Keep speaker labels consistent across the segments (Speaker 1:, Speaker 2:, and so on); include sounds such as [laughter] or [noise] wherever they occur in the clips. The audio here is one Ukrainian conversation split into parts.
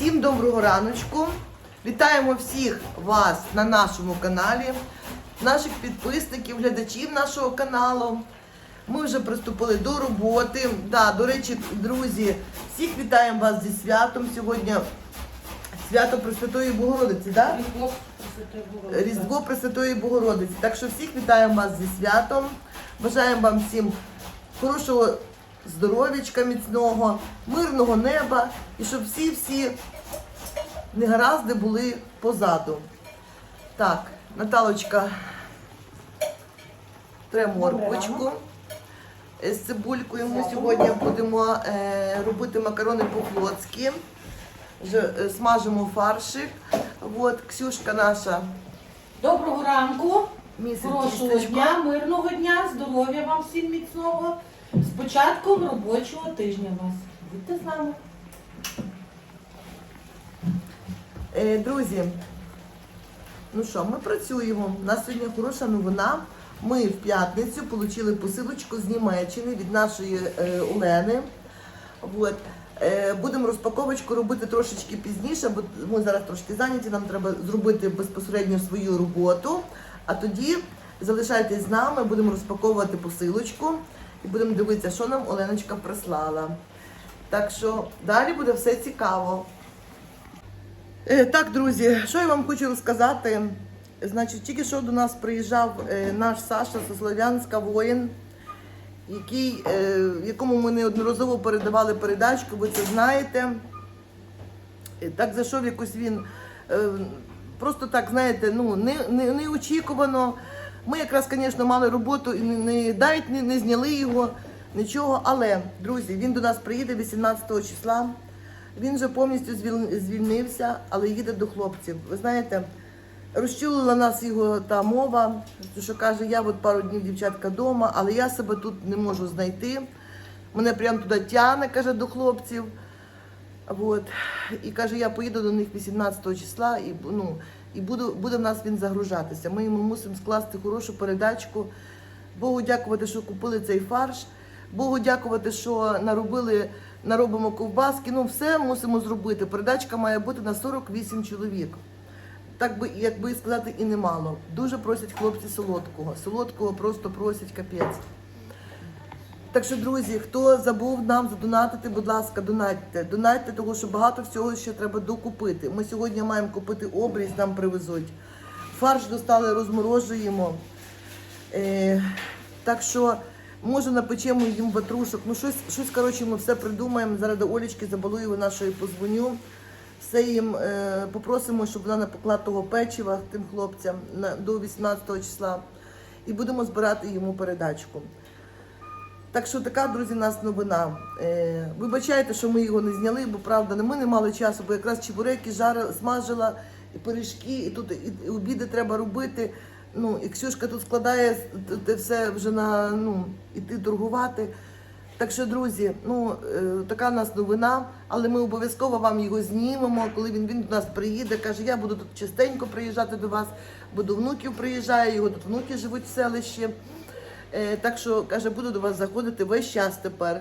Speaker 1: Всім доброго раночку. Вітаємо всіх вас на нашому каналі, наших підписників, глядачів нашого каналу. Ми вже приступили до роботи. Да, до речі, друзі, всіх вітаємо вас зі святом. Сьогодні свято Пресвятої Богородиці, да?
Speaker 2: Різдво Пресвятої Богородиці.
Speaker 1: Різдво Пресвятої Богородиці. Так що всіх вітаємо вас зі святом. Бажаємо вам всім хорошого здоров'ячка міцного, мирного неба і щоб всі-всі негаразди були позаду. Так, Наталочка. Е, З цибулькою ми сьогодні будемо е, робити макарони по-флотськи. Е, Смажимо фаршик. От, Ксюшка наша
Speaker 2: Доброго ранку, хорошого дня, мирного дня, здоров'я вам всім міцного. З початком робочого тижня вас. Будьте з нами.
Speaker 1: Е, Друзі, ну що, ми працюємо. У нас сьогодні хороша новина. Ми в п'ятницю отримали посилочку з Німеччини від нашої е, Олени. От. Е, будемо розпаковочку робити трошечки пізніше, бо ми зараз трошки зайняті, нам треба зробити безпосередньо свою роботу. А тоді залишайтесь з нами, будемо розпаковувати посилочку і будемо дивитися, що нам Оленочка прислала. Так що далі буде все цікаво. Е, Так, друзі, що я вам хочу розказати? Значить, тільки що до нас приїжджав е, наш Саша зі Слов'янська воїн, який, е, якому ми неодноразово передавали передачку, ви це знаєте. Так зайшов якось він просто так, знаєте, ну, не, не, неочікувано. Ми якраз, звісно, мали роботу і не, навіть не, не зняли його, нічого. Але, друзі, він до нас приїде 18 числа. Він вже повністю звільнився, але їде до хлопців. Ви знаєте, розчулила нас його та мова, що каже, я от пару днів дівчатка вдома, але я себе тут не можу знайти. Мене прямо туди тягне, каже, до хлопців. От. І каже, я поїду до них 18 числа і, ну, і буду, буде в нас він загружатися. Ми йому мусимо скласти хорошу передачку. Богу дякувати, що купили цей фарш. Богу дякувати, що наробили, наробимо ковбаски. Ну, все мусимо зробити. Передачка має бути на 48 чоловік. Так би, як би сказати, і немало. Дуже просять хлопці солодкого. Солодкого просто просять капець. Так що, друзі, хто забув нам задонатити, будь ласка, донатьте. Донатьте, тому що багато всього ще треба докупити. Ми сьогодні маємо купити обріз, нам привезуть. Фарш достали, розморожуємо. Е, так що, може, напечемо їм ватрушок. Ну, щось, щось коротше, ми все придумаємо. Зараз до Олічки Забалуєвої нашої позвоню. Все їм е, попросимо, щоб вона напекла того печива тим хлопцям на, до 18 числа. І будемо збирати йому передачку. Так що така, друзі, нас новина. Е, вибачайте, що ми його не зняли, бо правда, ми не мали часу, бо якраз чебуреки жарила, смажила, і пиріжки, і тут і, обіди треба робити. Ну, і Ксюшка тут складає те все вже на ну, іти торгувати. Так що, друзі, ну е, така нас новина, але ми обов'язково вам його знімемо, коли він, він до нас приїде. Каже, я буду тут частенько приїжджати до вас, бо до внуків приїжджає, його тут внуки живуть в селищі. Е, так що, каже, буду до вас заходити весь час тепер.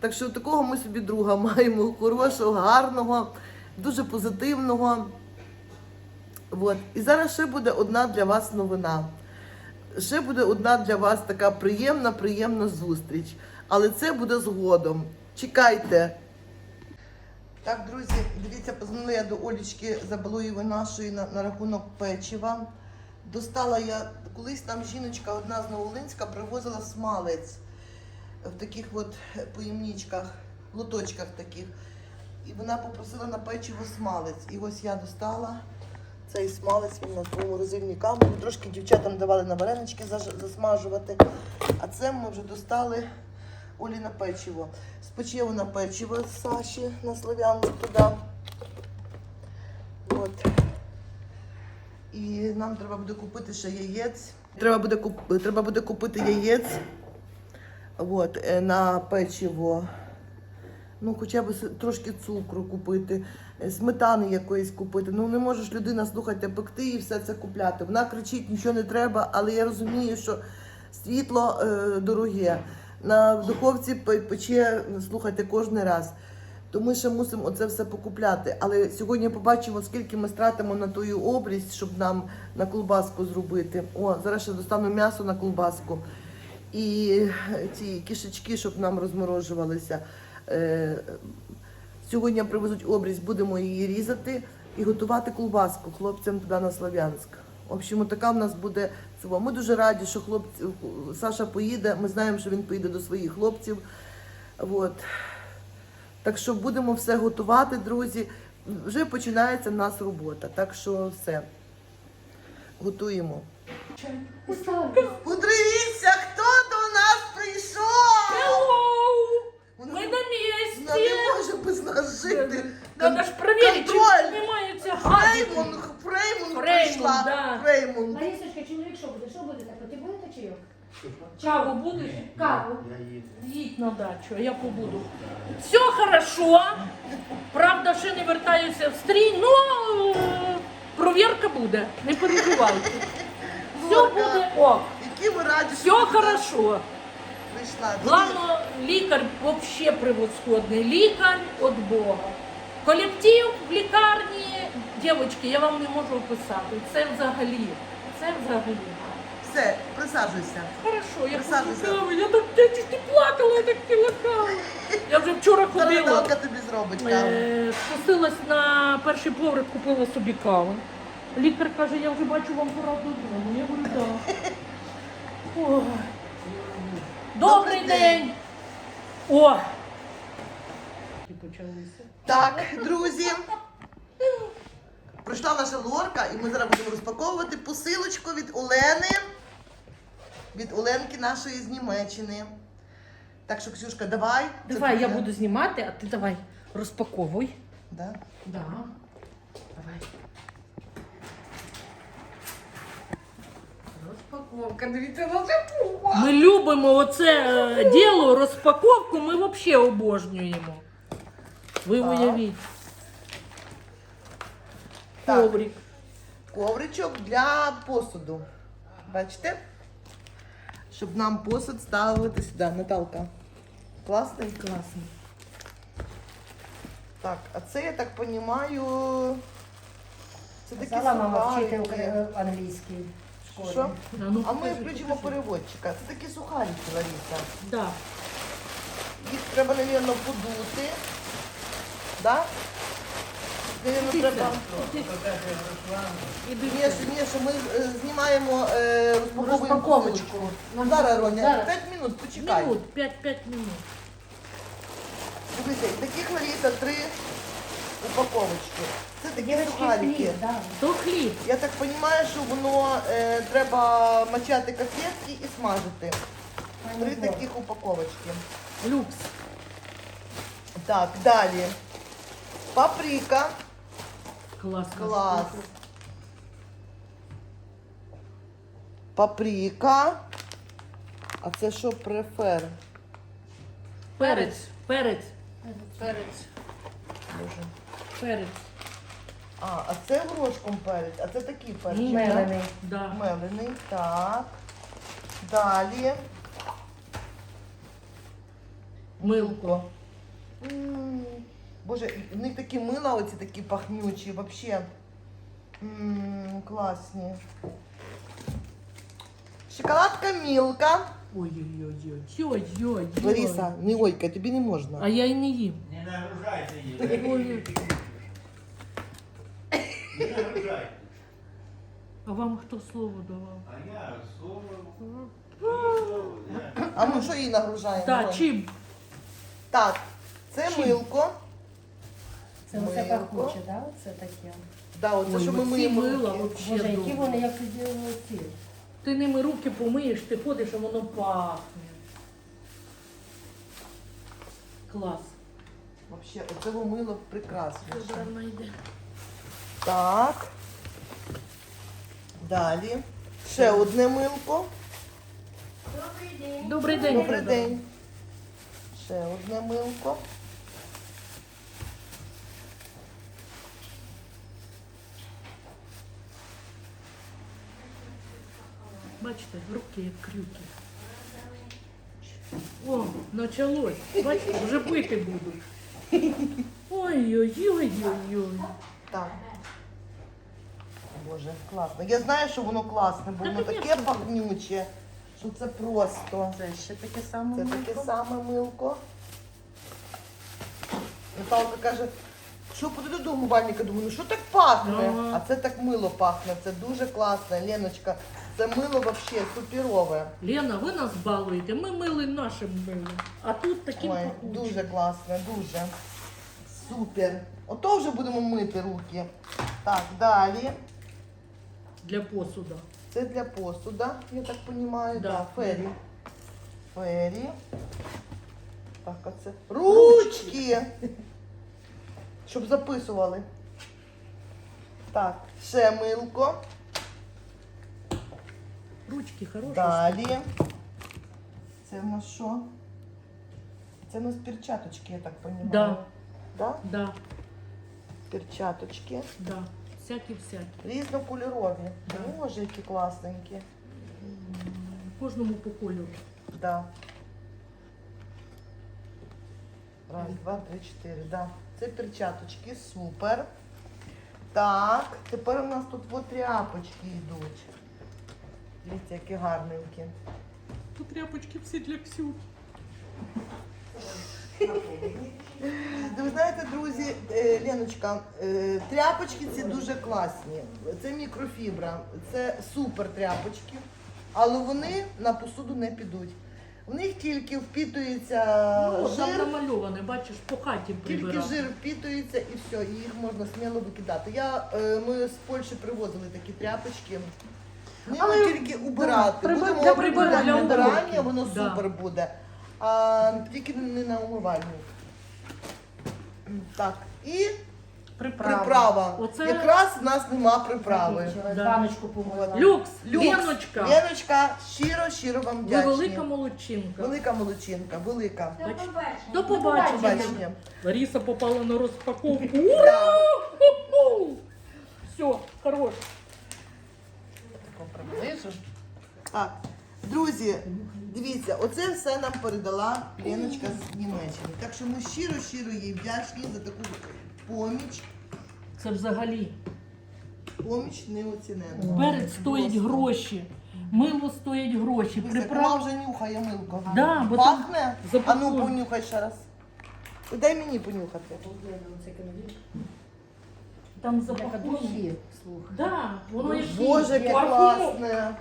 Speaker 1: Так що такого ми собі друга [laughs] маємо, хорошого, гарного, дуже позитивного. От. І зараз ще буде одна для вас новина. Ще буде одна для вас така приємна, приємна зустріч. Але це буде згодом. Чекайте. Так, друзі, дивіться, позвонила я до Олічки Забалуєвої нашої на, на рахунок печива. Достала я, колись там жіночка одна з Новолинська привозила смалець в таких от поємничках, лоточках таких. І вона попросила на печиво смалець. І ось я достала цей смалець він на своєму розильній камері. Трошки дівчатам давали на варенички засмажувати. А це ми вже достали Олі на печиво. Спече на печиво Саші на Слов'янку туди. От. І нам треба буде купити ще яєць. Треба буде, куп... треба буде купити яєць от, е, на печиво. Ну, хоча б трошки цукру купити, е, сметани якоїсь купити. Ну, не можеш людина, слухайте, пекти і все це купляти. Вона кричить, нічого не треба, але я розумію, що світло е, дороге. На духовці пече, слухайте, кожен раз. То ми ще мусимо оце все покупляти. Але сьогодні побачимо, скільки ми стратимо на тую обрізь, щоб нам на колбаску зробити. О, зараз ще достану м'ясо на колбаску. І ці кишечки, щоб нам розморожувалися. Е, Сьогодні привезуть обрізь, будемо її різати і готувати колбаску хлопцям туди на Слов'янськ. В общем, така в нас буде цього. Ми дуже раді, що хлопці, Саша поїде. Ми знаємо, що він поїде до своїх хлопців. От. Так що будемо все готувати, друзі. Вже починається в нас робота. Так що все. Готуємо. Подивіться, хто до нас прийшов!
Speaker 3: Hello!
Speaker 1: Вона,
Speaker 3: Ми на
Speaker 1: вона
Speaker 3: місці!
Speaker 1: не може без нас жити.
Speaker 3: Надо ж перевірити, чи
Speaker 1: контроль.
Speaker 3: немає ця гадів.
Speaker 1: Фреймун, Фреймун
Speaker 3: Фреймун,
Speaker 1: прийшла.
Speaker 3: да.
Speaker 1: Фреймун.
Speaker 4: Ларисочка, чоловік що буде? Що будете? Проти будете чайок?
Speaker 3: Чаву будеш?
Speaker 4: Каву.
Speaker 3: Їдь на дачу, а я побуду. Все хорошо. Правда, ще не вертаюся в стрій, ну провірка буде. Не переживайте. [laughs] Все буде ок.
Speaker 1: Які ми раді,
Speaker 3: Все хорошо.
Speaker 1: прийшла.
Speaker 3: Главное, лікар вообще превосходний. Лікар від Бога. Колектив в лікарні, дівчатки, я вам не можу описати. Це взагалі. Це взагалі.
Speaker 1: Все, присаджуйся.
Speaker 3: Хорошо, я
Speaker 1: Присаджуйся.
Speaker 3: хочу. Я так я не плакала, я так каву. Я вже вчора [laughs] ходила.
Speaker 1: Наталка тобі зробить каву.
Speaker 3: Е, Спустилась на перший поверх, купила собі каву. Лікар каже, я вже бачу вам пора додому. Я говорю, так. [laughs] Ой. Добрий
Speaker 1: Добрий
Speaker 3: день. О! І почалися.
Speaker 1: Так, друзі. Прийшла наша лорка, і ми зараз будемо розпаковувати посилочку від Олени. Від Оленки нашої з Німеччини. Так що, Ксюшка, давай.
Speaker 3: Давай, я буду знімати, а ти давай розпаковуй.
Speaker 1: Да?
Speaker 3: Да. Давай. Розпаковка, дивіться, на Ми любимо оце е, діло, розпаковку, ми взагалі обожнюємо. Ви
Speaker 1: Так.
Speaker 3: уявіть.
Speaker 1: Так.
Speaker 3: Коврик.
Speaker 1: Ковричок для посуду. Бачите? Щоб нам посуд ставити сюди. Наталка. Класний?
Speaker 3: Класно.
Speaker 1: Так, а це я так розумію. Це такі
Speaker 4: Казала мама вчити
Speaker 1: сухарики.
Speaker 4: укра- англійський в школі.
Speaker 1: Що?
Speaker 3: А, ну,
Speaker 1: А ми включимо
Speaker 3: покажи.
Speaker 1: переводчика. Це такі сухарики, Лариса.
Speaker 3: Да.
Speaker 1: Їх треба, мабуть, подути. Да? Навірно,
Speaker 3: Дивіться.
Speaker 1: треба.
Speaker 3: І
Speaker 1: Ні,
Speaker 3: дивіться.
Speaker 1: що- ні, що ми е, знімаємо е, розпаковуємо
Speaker 4: Розпаковочку.
Speaker 1: посилочку. Зараз, Роня,
Speaker 4: зараз.
Speaker 1: 5 минут, почекай.
Speaker 3: Минут, 5-5 минут.
Speaker 1: Дивіться, таких Лариса три упаковочки. Це такі сухарики.
Speaker 4: да.
Speaker 3: То хліб.
Speaker 1: Я так розумію, що воно е, треба мочати котлетки і смажити. Три таких упаковочки.
Speaker 3: Люкс.
Speaker 1: Так, далі. Паприка.
Speaker 3: Класно.
Speaker 1: Клас. Паприка. А це що префер?
Speaker 3: Перець. Перець. Перець.
Speaker 1: Боже.
Speaker 3: Перець.
Speaker 1: А, а це горошком перець, а це такий перець.
Speaker 3: Ні.
Speaker 4: Мелений.
Speaker 3: Да.
Speaker 1: Мелений, так. Далі.
Speaker 3: Милко.
Speaker 1: М, Боже, в них такі мила, оці такі пахнючі, вообще. Класні. Шоколадка Мілка.
Speaker 3: Ой-ой-ой.
Speaker 1: Лариса, не ойка, тобі не можна.
Speaker 3: А я і не їм.
Speaker 5: Не нагружайте її. Не нагружайте.
Speaker 3: А вам хто слово давав?
Speaker 5: А я слово.
Speaker 1: А ми що їй нагружаємо?
Speaker 3: Так, чим?
Speaker 1: Так, це
Speaker 3: Чим?
Speaker 1: милко.
Speaker 4: Це оце
Speaker 1: Милко.
Speaker 4: пахуче, да? Оце таке.
Speaker 1: Да, оце,
Speaker 3: Ой,
Speaker 1: що ми
Speaker 3: оці
Speaker 1: миємо.
Speaker 3: мила
Speaker 1: руки.
Speaker 3: вообще
Speaker 4: Боже, які
Speaker 3: добре.
Speaker 4: вони, як ці.
Speaker 3: Ти ними руки помиєш, ти ходиш, а воно пахне. Клас.
Speaker 1: Вообще, оце мило прекрасно.
Speaker 3: Це зараз знайде.
Speaker 1: Так. Далі. Ще одне милко. Добрий день.
Speaker 3: Добрий день.
Speaker 1: Добрий день. Ще одне милко.
Speaker 3: Бачите, руки як крюки. О, почалось. Бачите, вже бити будуть. Ой-ой-ой-ой-ой.
Speaker 1: Так. Боже, класно. Я знаю, що воно класне, бо
Speaker 3: Та,
Speaker 1: воно таке
Speaker 3: конечно.
Speaker 1: пахнюче, що це просто.
Speaker 4: Це ще таке саме.
Speaker 1: Це таке саме милко. Наталка каже, що подаю до умивальника, думаю, ну що так пахне?
Speaker 3: Ага.
Speaker 1: А це так мило пахне, це дуже класно. Леночка, це мило взагалі суперове.
Speaker 3: Лена, ви нас балуєте, ми мили нашим милом. А тут таким
Speaker 1: Ой,
Speaker 3: пахучим.
Speaker 1: дуже класно, дуже. Супер. Ото вже будемо мити руки. Так, далі.
Speaker 3: Для посуда.
Speaker 1: Це для посуда, я так розумію.
Speaker 3: Да.
Speaker 1: Да. фері. Фері. Так, а це. Ручки! Щоб записували. Так, ще милко.
Speaker 3: Ручки хороші.
Speaker 1: Далі. Це в нас що? Це в нас перчаточки, я так розумію.
Speaker 3: Да,
Speaker 1: Да?
Speaker 3: да,
Speaker 1: Перчаточки.
Speaker 3: да. Всякі-всякі.
Speaker 1: Різнокольорові.
Speaker 3: Да.
Speaker 1: Боже, які класненькі.
Speaker 3: Кожному по кольору.
Speaker 1: Да. Раз, два, три, чотири. Да. Це перчаточки, супер. Так, тепер у нас тут от тряпочки йдуть. Дивіться, які гарненькі.
Speaker 3: Тут тряпочки всі для Ксюхи.
Speaker 1: Ви знаєте, друзі, е, Леночка, е, тряпочки ці дуже класні. Це мікрофібра, це супер тряпочки, але вони на посуду не підуть. В них тільки впітується
Speaker 3: Ну, там
Speaker 1: жир,
Speaker 3: намальоване, бачиш, по хаті
Speaker 1: тільки
Speaker 3: прибирав.
Speaker 1: жир впітується і все, і їх можна сміло викидати. Я, е, ми з Польщі привозили такі тряпочки. Ними
Speaker 3: Але,
Speaker 1: тільки убирати.
Speaker 3: приби-
Speaker 1: Будемо
Speaker 3: для прибирання, для
Speaker 1: убирання,
Speaker 3: уборки.
Speaker 1: воно
Speaker 3: Да.
Speaker 1: супер буде. А тільки не на умивальник. Так, і
Speaker 3: Приправа.
Speaker 1: приправа.
Speaker 3: Оце-
Speaker 1: Якраз в нас нема приправи.
Speaker 3: Да.
Speaker 4: Баночку помила.
Speaker 3: Люкс,
Speaker 1: Люкс.
Speaker 3: Леночка,
Speaker 1: Леночка, щиро, щиро вам
Speaker 3: ви
Speaker 1: вдячні.
Speaker 3: велика молодчинка.
Speaker 1: Велика молодчинка, велика.
Speaker 3: До побачення.
Speaker 1: Побачення.
Speaker 3: Лариса попала на розпаковку.
Speaker 1: Да.
Speaker 3: Все, хорош.
Speaker 1: Так, друзі, дивіться, оце все нам передала Леночка з Німеччини. Так що ми щиро-щиро їй вдячні за таку поміч.
Speaker 3: Це взагалі.
Speaker 1: Поміч неоціненна.
Speaker 3: Перець стоїть гроші. Мило стоїть гроші.
Speaker 1: Вона
Speaker 3: Приправ.
Speaker 1: вже нюхає милко.
Speaker 3: Да, бо там
Speaker 1: Пахне? А ну понюхай ще раз. Дай мені понюхати.
Speaker 3: Там запаковано.
Speaker 4: духи.
Speaker 3: Да, воно як
Speaker 1: Боже, яке
Speaker 3: парфуму-
Speaker 1: класне.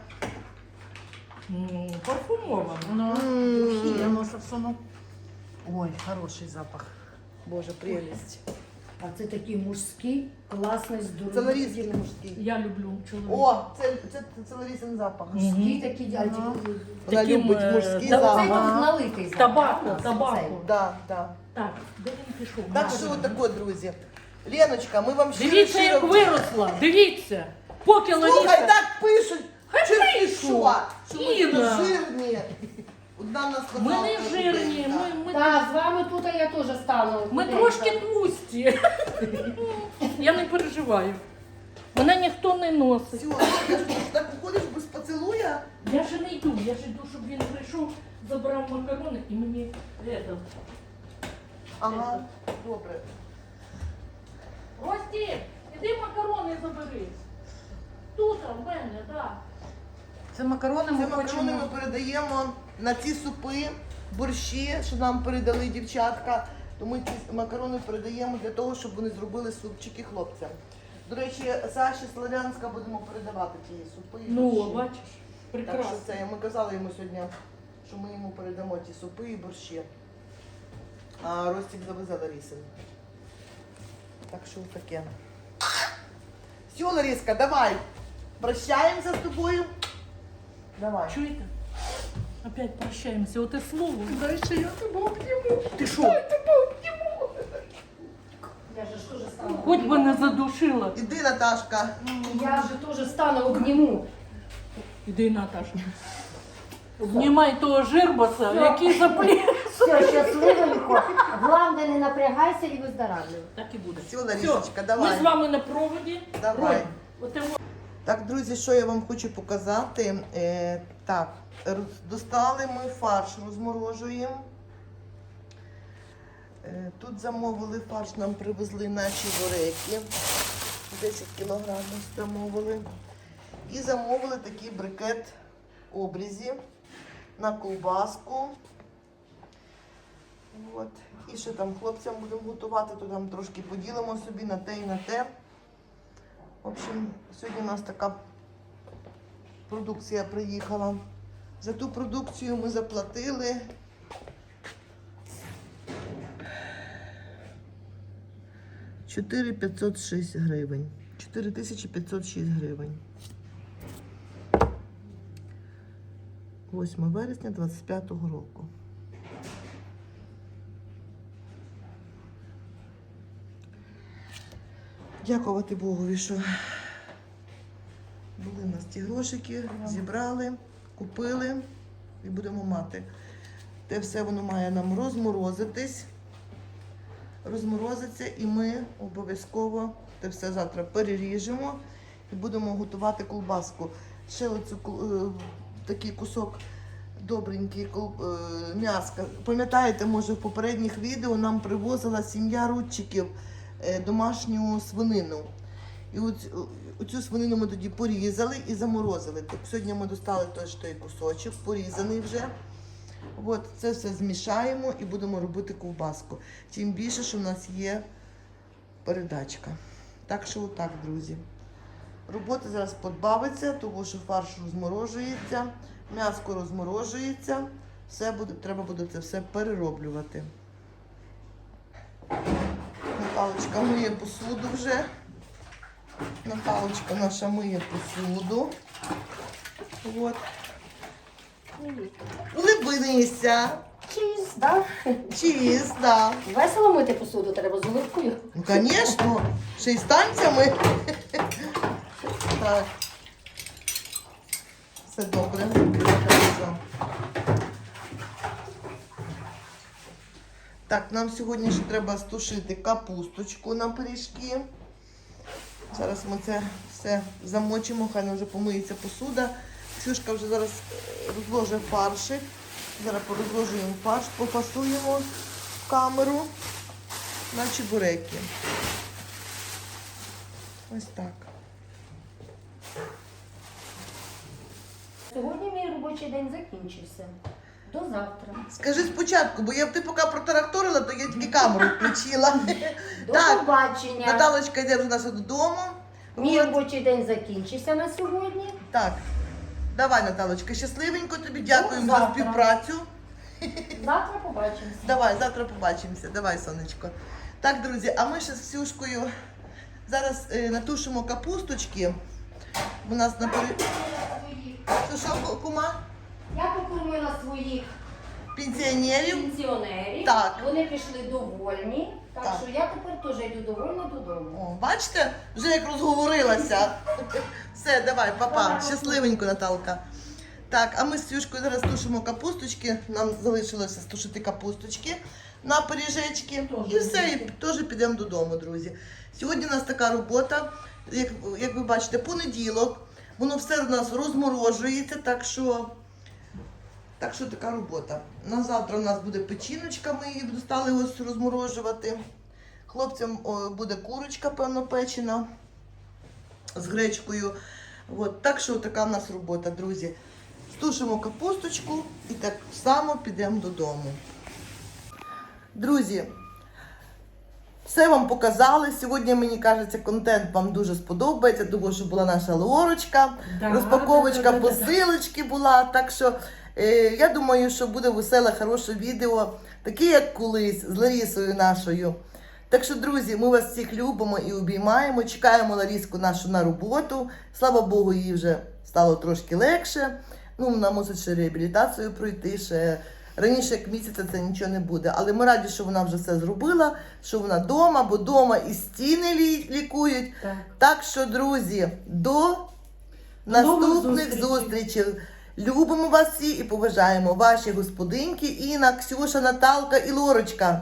Speaker 3: М, Парфумовано.
Speaker 1: М,
Speaker 4: Воно що воно. Ой, хороший запах.
Speaker 1: Боже, прелість.
Speaker 4: А це такий мужський, класний,
Speaker 1: Це
Speaker 4: здоровий.
Speaker 1: Ларіський мужський.
Speaker 3: Я люблю чоловіка.
Speaker 1: О, це, це, це Ларісин запах.
Speaker 3: Мгм.
Speaker 4: Мужський такий, а ті-
Speaker 1: Вона
Speaker 3: Таким,
Speaker 1: любить
Speaker 3: е,
Speaker 1: мужський
Speaker 3: та-
Speaker 4: Цей
Speaker 1: запах.
Speaker 4: тут налитий запах.
Speaker 3: Табаку,
Speaker 4: а, це
Speaker 3: табаку.
Speaker 4: цей.
Speaker 1: Да, да.
Speaker 3: Так, де він пішов?
Speaker 1: Так що отако, друзі. Леночка, ми вам щиро
Speaker 3: Дивіться,
Speaker 1: щиро...
Speaker 3: як виросла. Дивіться. Поки
Speaker 1: Слухай,
Speaker 3: Лариса.
Speaker 1: так пишуть.
Speaker 3: Хай
Speaker 1: Чи ти
Speaker 3: пишуть.
Speaker 1: що? Що ми
Speaker 3: Інна.
Speaker 1: такі жирні? Одна в нас
Speaker 3: Ми
Speaker 1: сказала,
Speaker 3: не
Speaker 1: що
Speaker 3: жирні,
Speaker 1: ти,
Speaker 3: ми, ми,
Speaker 4: Так, з вами тут я теж стану.
Speaker 3: ми
Speaker 4: худенька.
Speaker 3: трошки товсті. Я не переживаю. Мене ніхто не носить.
Speaker 1: Все, я ж так уходиш без поцілуя?
Speaker 3: Я же не йду, я ж йду, щоб він прийшов, забрав макарони і мені это.
Speaker 1: Ага, добре.
Speaker 3: Рості, іди макарони забери. Тут, а, в мене, так. Да.
Speaker 4: Це макарони
Speaker 1: Це
Speaker 4: ми
Speaker 1: макарони
Speaker 4: хочемо.
Speaker 1: ми передаємо на ці супи, борщі, що нам передали дівчатка. То ми ці макарони передаємо для того, щоб вони зробили супчики хлопцям. До речі, Саші Славянська будемо передавати ті супи. і
Speaker 3: Ну,
Speaker 1: борщі.
Speaker 3: бачиш,
Speaker 1: Так що це ми казали йому сьогодні, що ми йому передамо ті супи і борщі. А Ростик завезе Ларісин. Так що таке. Все, Ларіска, давай. Прощаємося з тобою. Давай.
Speaker 3: Чуєте? Опять прощаємося. Оте слово.
Speaker 1: Дай ще я тебе обніму.
Speaker 3: Ти що?
Speaker 4: Я же ж теж стану.
Speaker 3: Хоч би не задушила.
Speaker 1: Іди, Наташка.
Speaker 4: Я же теж стану, обніму.
Speaker 3: Іди, Наташа. Обнімай того жирбаса, який запліс.
Speaker 4: Все, щасливенько. Главное, не напрягайся і виздоравлюй.
Speaker 3: Так і буде.
Speaker 1: Все, Ларісочка, давай.
Speaker 3: Ми з вами на проводі.
Speaker 1: Давай.
Speaker 3: Роль. Оте во-
Speaker 1: Так, друзі, що я вам хочу показати. Е, так, роз- достали ми фарш, розморожуємо. Е, Тут замовили фарш, нам привезли наші вореки. 10 кілограмів замовили. І замовили такий брикет обрізів на ковбаску. От. І ще там хлопцям будемо готувати, то там трошки поділимо собі на те і на те. В общем, сьогодні у нас така продукція приїхала. За ту продукцію ми заплатили. Чотири 506 гривень. 4506 гривень. 8 вересня 25 року. Дякувати Богові, що були у нас ті грошики, зібрали, купили і будемо мати. Те все воно має нам розморозитись. Розморозиться і ми обов'язково те все завтра переріжемо і будемо готувати колбаску. Ще оцю е, такий кусок добренький е, м'яска. Пам'ятаєте, може, в попередніх відео нам привозила сім'я рудчиків домашню свинину. І оцю, оцю свинину ми тоді порізали і заморозили. Так, сьогодні ми достали теж той кусочок, порізаний вже. От, це все змішаємо і будемо робити ковбаску. Тим більше, що в нас є передачка. Так що отак, друзі. Робота зараз подбавиться, тому що фарш розморожується, м'яско розморожується. Все буде, треба буде це все перероблювати. Наталочка миє посуду вже. Наталочка наша миє посуду. От. Улибнися.
Speaker 4: Чиз, да?
Speaker 1: Да.
Speaker 4: Весело мити посуду треба з оливкою.
Speaker 1: Ну, звісно, ще й з танцями. Так. Все добре. Так, нам сьогодні ще треба стушити капусточку на пиріжки. Зараз ми це все замочимо, хай вже помиється посуда. Ксюшка вже зараз е, розложить фаршик. Зараз порозложуємо фарш, пофасуємо в камеру на чебуреки. Ось так.
Speaker 4: Сьогодні мій робочий день закінчився. До завтра.
Speaker 1: Скажи спочатку, бо я ти поки протаракторила, то я тільки камеру включила.
Speaker 4: До [laughs]
Speaker 1: Так,
Speaker 4: побачення.
Speaker 1: Наталочка йде до нас додому.
Speaker 4: Мій
Speaker 1: От.
Speaker 4: робочий день закінчився на сьогодні.
Speaker 1: Так. Давай, Наталочка, щасливенько тобі, дякуємо за
Speaker 4: завтра.
Speaker 1: співпрацю.
Speaker 4: Завтра побачимося.
Speaker 1: Давай, завтра побачимося. Давай, сонечко. Так, друзі, а ми ще з Ксюшкою зараз е, натушимо капусточки. У нас на пері... Що, що, кума?
Speaker 4: Я покормила своїх
Speaker 1: Пенсіонерів.
Speaker 4: пенсіонерів.
Speaker 1: Так.
Speaker 4: Вони пішли довольні. Так,
Speaker 1: Так.
Speaker 4: що я тепер теж йду довольна додому.
Speaker 1: О, бачите, вже як розговорилася. [laughs] Все, давай, папа, щасливенько, Наталка. Так, а ми з Сюшкою зараз тушимо капусточки. Нам залишилося стушити капусточки на пиріжечки. І все, і теж підемо додому, друзі. Сьогодні у нас така робота, як, як ви бачите, понеділок. Воно все у нас розморожується, так що. Так що така робота. На завтра у нас буде печіночка, ми її достали ось розморожувати. Хлопцям буде курочка, певно, печена з гречкою. От, так що така в нас робота, друзі. Стушимо капусточку і так само підемо додому. Друзі, все вам показали. Сьогодні, мені кажеться, контент вам дуже сподобається, тому що була наша Лорочка,
Speaker 2: Да,
Speaker 1: розпаковочка
Speaker 2: да, да, да,
Speaker 1: посилочки була. Так що я думаю, що буде веселе, хороше відео, таке, як колись, з Ларісою нашою. Так що, друзі, ми вас всіх любимо і обіймаємо. Чекаємо Ларіску нашу на роботу. Слава Богу, їй вже стало трошки легше. Ну, вона мусить ще реабілітацію пройти. Ще раніше як місяця це нічого не буде. Але ми раді, що вона вже все зробила, що вона вдома, бо вдома і стіни лі- лікують.
Speaker 2: Так.
Speaker 1: Так що, друзі, до наступних зустрічей. Любимо вас всі і поважаємо ваші господинки Інна, Ксюша, Наталка і Лорочка.